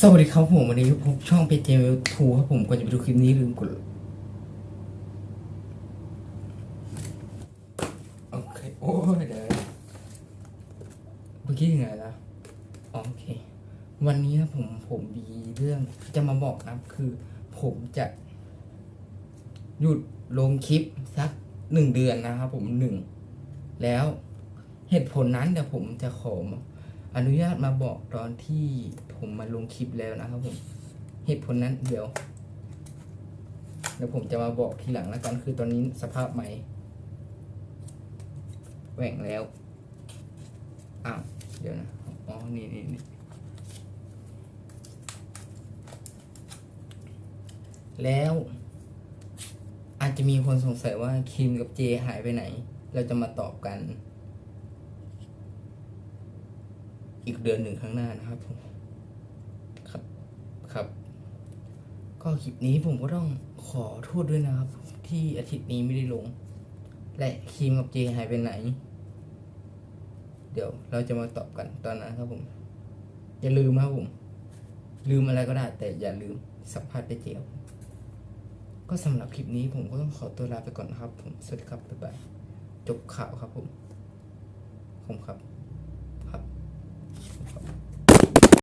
สวัสดีครับผมวันนี้พบช่องเพจเจมทูครับผมก่อนจะไปดูคลิปนี้ลืมกดโอเคโอ้ยเดี๋ยวเมื่อกี้ยังไงล่ะโอเค วันนี้นะผมผมมีเรื่องจะมาบอกนะครับคือ ผมจะหยุดลงคลิปสักหนึ่งเดือนนะครับผมหนึ่งแล้วเหตุผลนั้นเดี๋ยวผมจะขอ อนุญาตมาบอกตอนที่ผมมาลงคลิปแล้วนะครับผมเหตุผลนั้นเดี๋ยวเดี๋ยวผมจะมาบอกทีหลังแล้วกัน คือตอนนี้สภาพใหม่แหว่งแล้วอ้าวเดี๋ยวนะอ๋อนี่นี่นี่แล้ว อาจจะมีคนสงสัยว่าคิมกับเจหายไปไหน เราจะมาตอบกัน อีกเดือนหนึ่งข้างหน้านะครับผมครับครับ ก็คลิปนี้ผมก็ต้องขอโทษด้วยนะครับ ที่อาทิตย์นี้ไม่ได้ลง และครีมกับเจหายไปไหน เดี๋ยวเราจะมาตอบกันตอนนั้นครับผม อย่าลืมนะครับผม ลืมอะไรก็ได้ แต่อย่าลืมสัมภาษณ์ไปเจครับผมก็สำหรับคลิปนี้ผมก็ต้องขอตัวลาไปก่อนนะครับ ผมสวัสดีครับบ๊ายบายจบข่าวครับผมผมครับ